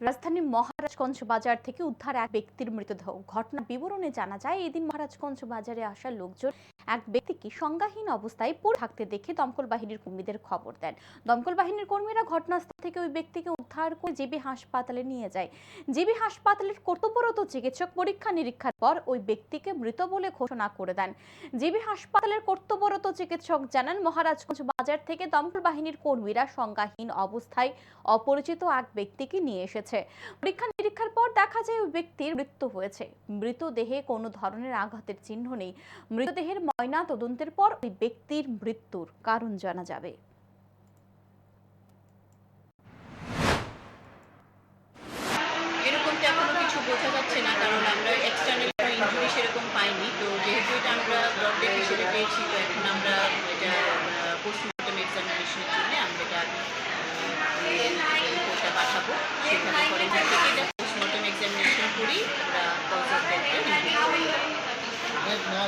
রাজধানীর মহারাজগঞ্জ বাজার থেকে উদ্ধার এক ব্যক্তির মৃতদেহ। ঘটনা বিবরণে জানা যায়, এদিন মহারাজগঞ্জ বাজারে আসা লোকজন এক ব্যক্তিকে সংজ্ঞাহীন অবস্থায় পড়ে থাকতে দেখে দমকল বাহিনীর কর্মীদের খবর দেন। দমকল বাহিনীর কর্মীরা ঘটনাস্থল থেকে ওই ব্যক্তিকে উদ্ধার করে জিবি হাসপাতালে নিয়ে যায়। জিবি হাসপাতালের কর্তব্যরত চিকিৎসক পরীক্ষা নিরীক্ষার পর ওই ব্যক্তিকে মৃত বলে ঘোষণা করে দেন। জিবি হাসপাতালের কর্তব্যরত চিকিৎসক জানান, মহারাজগঞ্জ বাজার থেকে দমকল বাহিনীর কর্মীরা সংজ্ঞাহীন অবস্থায় অপরিচিত এক ব্যক্তিকে নিয়ে এসেছে। পরীক্ষা নিরীক্ষার পর দেখা যায় ওই ব্যক্তির মৃত্যু হয়েছে। মৃতদেহে কোনো ধরনের আঘাতের চিহ্ন নেই। মৃতদেহের ময়না তদন্তের পর ওই ব্যক্তির মৃত্যুর কারণ জানা যাবে। এরকম তো এখনও কিছু বোঝা যাচ্ছে না? কারণ আমরা এক্সটার্নাল কোনো ইনজুরি সেরকম পাইনি। তো যেহেতু এটা আমরা হিসেবে পেয়েছি তো এখন আমরা এটা পোস্টমর্টম এক্সামিনেশনের জন্য আমরা এটা রিপোর্টটা পাঠাবো। সেখানে পরে থেকে এটা পোস্টমর্টম এক্সামিনেশন করি। আমরা